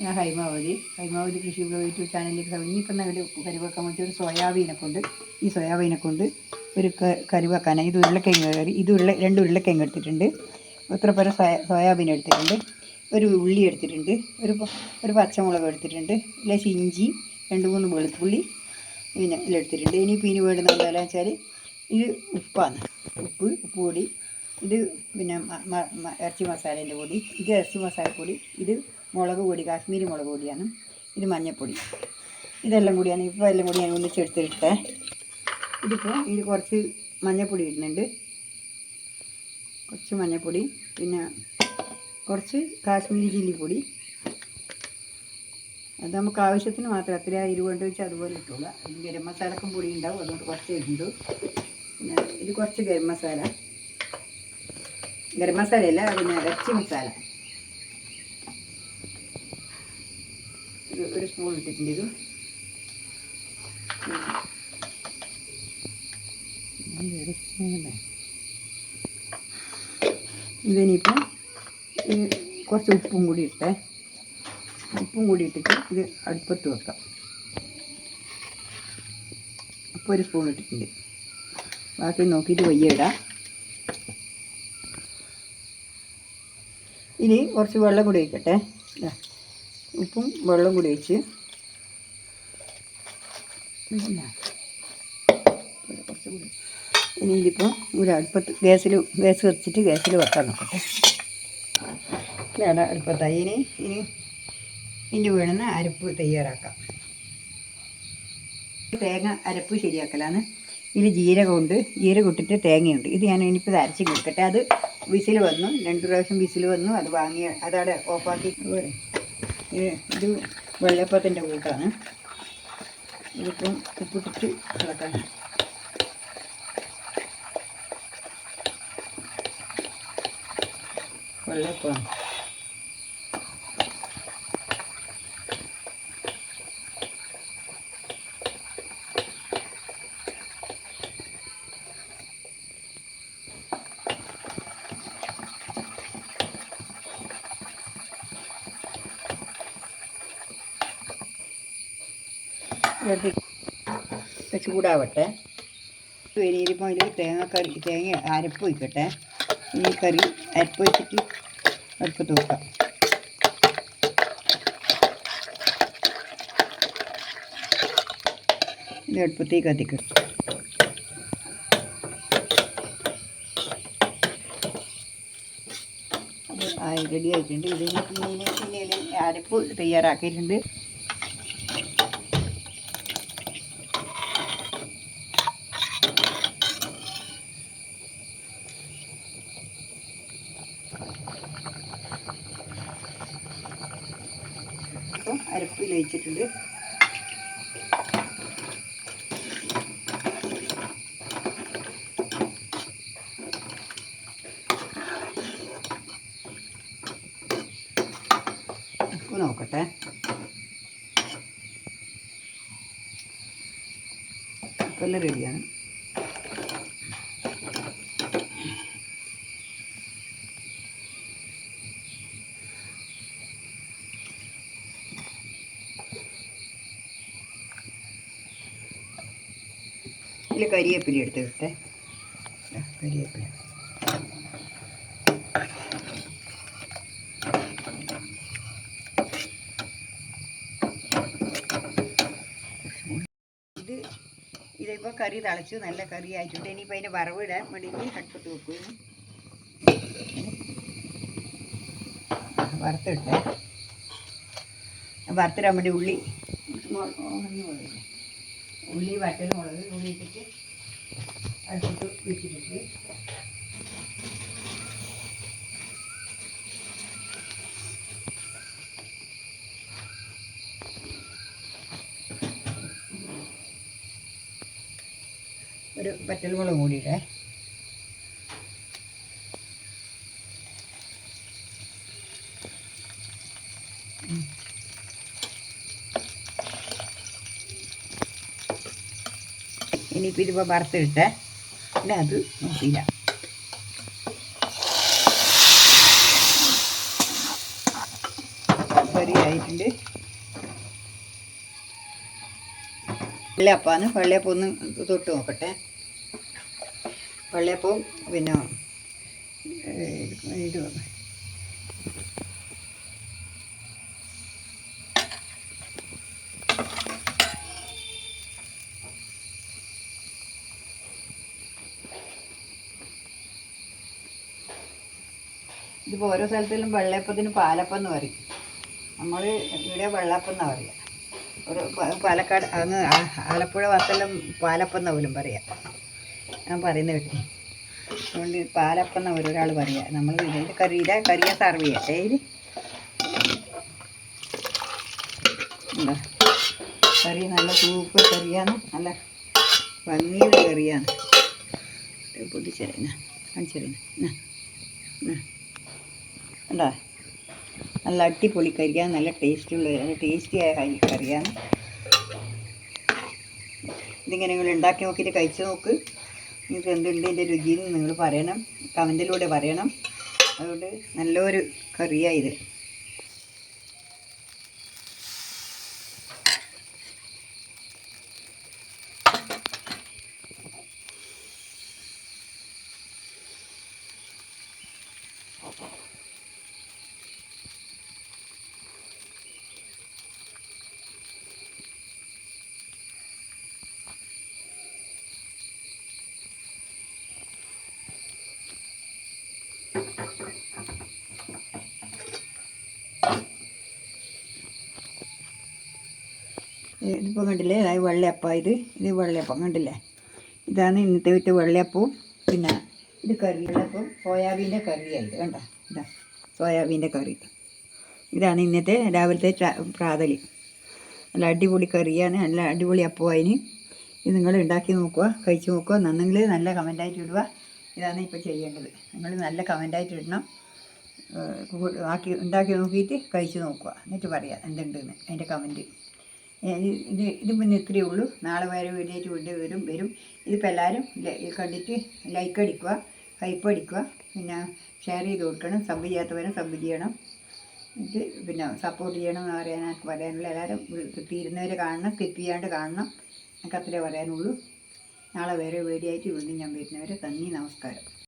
ഞാൻ ഹൈമാവതി. ഹൈമാവതി കൃഷി യൂട്യൂബ് ചാനലിലേക്ക് ഇനിയിപ്പം ഒരു കറി വെക്കാൻ വേണ്ടി ഒരു സോയാബീനെ കൊണ്ട് ഈ സോയാബീനെ കൊണ്ട് ഒരു ക- കറി വെക്കാനായി ഇത് ഉരുളക്കിഴങ്ങ് കറി. ഇത് ഉരുള രണ്ട് ഉരുളക്കിഴങ്ങ് എടുത്തിട്ടുണ്ട്. എത്ര പേരെ സോയ സോയാബീൻ എടുത്തിട്ടുണ്ട്. ഒരു ഉള്ളി എടുത്തിട്ടുണ്ട്. ഒരു ഒരു പച്ചമുളക് എടുത്തിട്ടുണ്ട്. ലേശം ഇഞ്ചി. രണ്ട് മൂന്ന് വെളുത്തുള്ളി പിന്നെ എടുത്തിട്ടുണ്ട് ഇനിയിപ്പോൾ ഇനി വേണ്ടുന്ന എന്താണെന്ന് വെച്ചാൽ ഇത് ഉപ്പാണ്. ഉപ്പ് ഉപ്പ് പൊടി ഇത് പിന്നെ ഇറച്ചി മസാലേന്റെ പൊടി ഇത് ഇറച്ചി മസാലപ്പൊടി ഇത് മുളക് പൊടി കാശ്മീരി മുളക് പൊടിയാണ് ഇത് മഞ്ഞൾപ്പൊടി ഇതെല്ലാം കൂടിയാണ് ഇപ്പോൾ എല്ലാം കൂടി ഞാൻ ഒന്നിച്ചെടുത്തിട്ടേ ഇതിപ്പോൾ ഇത് കുറച്ച് മഞ്ഞൾപ്പൊടി ഇടുന്നുണ്ട്. കുറച്ച് മഞ്ഞൾപ്പൊടി പിന്നെ കുറച്ച് കാശ്മീരി ചില്ലി പൊടി. അത് നമുക്ക് ആവശ്യത്തിന് മാത്രം അത്ര ഇരുപത് വെച്ചാൽ അതുപോലെ ഇട്ടുള്ളൂ ഗരം മസാലക്കും പൊടി ഉണ്ടാവും അതുകൊണ്ട് കുറച്ച് ഇട്ടുണ്ട് പിന്നെ ഇത് കുറച്ച് ഗരം മസാല. ഗരം മസാലയല്ല പിന്നെ ഇറച്ചി മസാല. ഒരു സ്പൂൺ ഇട്ടിട്ടുണ്ട് ഇത്. ഇതിനിപ്പം കുറച്ച് ഉപ്പും കൂടി ഇട്ടേ. ഉപ്പും കൂടി ഇട്ടിട്ട് ഇത് അടുപ്പത്ത് വെക്കാം. അപ്പോൾ ഒരു സ്പൂൺ ഇട്ടിട്ടുണ്ട്. ബാക്കി നോക്കിയിട്ട് വയ്യ ഇടാം. ഇനി കുറച്ച് വെള്ളം കൂടി ഒഴിക്കട്ടെ. ഉപ്പും വെള്ളം കൂടി ഒഴിച്ച്. ഇനി ഇതിപ്പോൾ ഒരു അടുപ്പത്ത് ഗ്യാസിൽ ഗ്യാസ് വെച്ചിട്ട് ഗ്യാസിൽ വെക്കാൻ നോക്കട്ടെ. ഇതാണ് അടുപ്പത്തായി. ഇനി ഇനി ഇനി വേണമെന്ന് അരപ്പ് തയ്യാറാക്കാം. തേങ്ങ അരപ്പ് ശരിയാക്കലാണ് ഇതിൽ ജീരകമുണ്ട് ജീരകം ഇട്ടിട്ട് തേങ്ങയുണ്ട്. ഇത് ഞാൻ ഇനിയിപ്പോൾ അരച്ച് കൊടുക്കട്ടെ അത് വിസിൽ വന്നു. രണ്ട് പ്രാവശ്യം വിസിൽ വന്നു. അത് വാങ്ങിയ അതവിടെ ഓഫാക്കി. ഇത് വെള്ളപ്പത്തിന്റെ കൂട്ടാണ്. ഇതിപ്പം ഉപ്പിട്ടിട്ട് കിടക്കാൻ വെള്ളയപ്പം എടുത്ത് ചൂടാവട്ടെ ഇനിയിപ്പോൾ ഇതിൽ കറി തേങ്ങ അരപ്പ് വയ്ക്കട്ടെ. ഈ കറി അരപ്പ് വെച്ചിട്ട് അടുപ്പത്ത് വെക്കാം ഇത് അടുപ്പത്തേക്ക് കത്തിക്കും. റെഡി ആയിട്ടുണ്ട്. ഇതിന് പിന്നെ അരപ്പ് തയ്യാറാക്കിയിട്ടുണ്ട്. അരപ്പിൽ വെച്ചിട്ടുണ്ട് ഉപ്പ് നോക്കട്ടെ എല്ലാം റെഡിയാണ് ഇതിൽ കരിയേപ്പില എടുത്ത് കിട്ടെ കരിയേപ്പില. ഇത് ഇതിപ്പോൾ കറി തിളച്ചു നല്ല കറി ആയിട്ടുണ്ട്. ഇനിയിപ്പോൾ അതിന്റെ വറവിടാൻ വേണ്ടിയിട്ട് അടുപ്പത്ത് വെക്കും. വറുത്തിട്ടെ വറുത്തിടാൻ വേണ്ടി ഉള്ളി. ഉള്ളി വറ്റൽ മുളക് ഉള്ളി ഇട്ടിട്ട് അടുത്തിട്ട് വെച്ചിട്ടുണ്ട്. ഒരു വറ്റൽ മുളക് കൂടിയിട്ടേ ഇനിയിപ്പോൾ ഇതിപ്പോൾ വറുത്തെടുത്ത് പിന്നെ അത് നോക്കില്ല കറി ആയിട്ടുണ്ട് വെള്ളയപ്പാന്ന് വെള്ളയപ്പം ഒന്ന് തൊട്ട് നോക്കട്ടെ. വെള്ളയപ്പവും പിന്നെ ഇത് ഇതിപ്പോൾ ഓരോ സ്ഥലത്തിലും വെള്ളയപ്പത്തിന് പാലപ്പം എന്ന് പറയും. നമ്മൾ ഇവിടെ വെള്ളപ്പം എന്നാണ് പറയുക ഒരു പാലക്കാട് ആ- ആലപ്പുഴ ഭാഗത്തെല്ലാം പാലപ്പം എന്നാ പോലും പറയാം. ഞാൻ പറയുന്ന കേട്ടി. അതുകൊണ്ട് പാലപ്പം എന്നാ ഒരാൾ പറയുക നമ്മൾ ഇതിന്റെ കറി ഇതാ കറിയാ സർവ് ചെയ്യാം. ഏത് എന്താ? കറി നല്ല സൂപ്പർ കറിയാണ്. നല്ല ഭംഗിയുള്ള കറിയാണ്. പൊട്ടിച്ചേരാ കാണിച്ചേരാ കണ്ടാ? നല്ല അടിപൊളി കറിയാണ് നല്ല ടേസ്റ്റുള്ള നല്ല ടേസ്റ്റിയായ കറി കറിയാണ്. ഇതിങ്ങനെ നിങ്ങൾ ഉണ്ടാക്കി നോക്കിയിട്ട് കഴിച്ച് നോക്ക്. നിങ്ങൾക്ക് എന്തുണ്ട് ഇതിന്റെ രുചിയെന്ന് നിങ്ങൾ പറയണം. കമന്റിലൂടെ പറയണം. അതുകൊണ്ട് നല്ലൊരു കറിയാണ് ഇതിപ്പോൾ കണ്ടില്ലേ? അതായത് വെള്ളയപ്പം ഇത്. ഇത് വെള്ളയപ്പം കണ്ടില്ലേ? ഇതാണ് ഇന്നത്തെ വിറ്റ് വെള്ളയപ്പവും. പിന്നെ ഇത് കറി വെള്ളപ്പം സോയാബീന്റെ കറിയായത് കണ്ടോ? ഇതാ സോയാബീന്റെ കറി. ഇതാണ് ഇന്നത്തെ രാവിലത്തെ പ്രാതലി. നല്ല അടിപൊളി കറിയാണ്. നല്ല അടിപൊളി അപ്പം അതിന്. ഇത് നിങ്ങൾ ഉണ്ടാക്കി നോക്കുക കഴിച്ച് നോക്കുക. നന്നെങ്കിൽ നല്ല കമന്റായിട്ട് ഇടുക. ഇതാണ് ഇപ്പോൾ ചെയ്യേണ്ടത് നിങ്ങൾ നല്ല കമന്റായിട്ട് ഇടണം ആക്കി ഉണ്ടാക്കി നോക്കിയിട്ട് കഴിച്ച് നോക്കുക എന്നിട്ട് പറയാം എന്തുണ്ടെന്ന് അതിന്റെ കമന്റ് ഇത് ഇത് പിന്നെ ഇത്രയേ ഉള്ളൂ നാളെ വേറെ വീഡിയോ ആയിട്ട് വീണ്ടും വരും വരും ഇതിപ്പോൾ എല്ലാവരും കണ്ടിട്ട് ലൈക്ക് അടിക്കുക ഹൈപ്പ് അടിക്കുക പിന്നെ ഷെയർ ചെയ്ത് കൊടുക്കണം സബ് ചെയ്യാത്തവരും സബ് ചെയ്യണം എന്നിട്ട് പിന്നെ സപ്പോർട്ട് ചെയ്യണം എന്ന് പറയാൻ പറയാനുള്ളൂ എല്ലാവരും തീരുന്നവരെ കാണണം സ്കിപ്പ് ചെയ്യാണ്ട് കാണണം എനിക്ക് അത്രേ പറയാനുള്ളൂ നാളെ വേറെ വീഡിയോ ആയിട്ട് വീണ്ടും ഞാൻ വരുന്നവരെ നന്ദി നമസ്കാരം.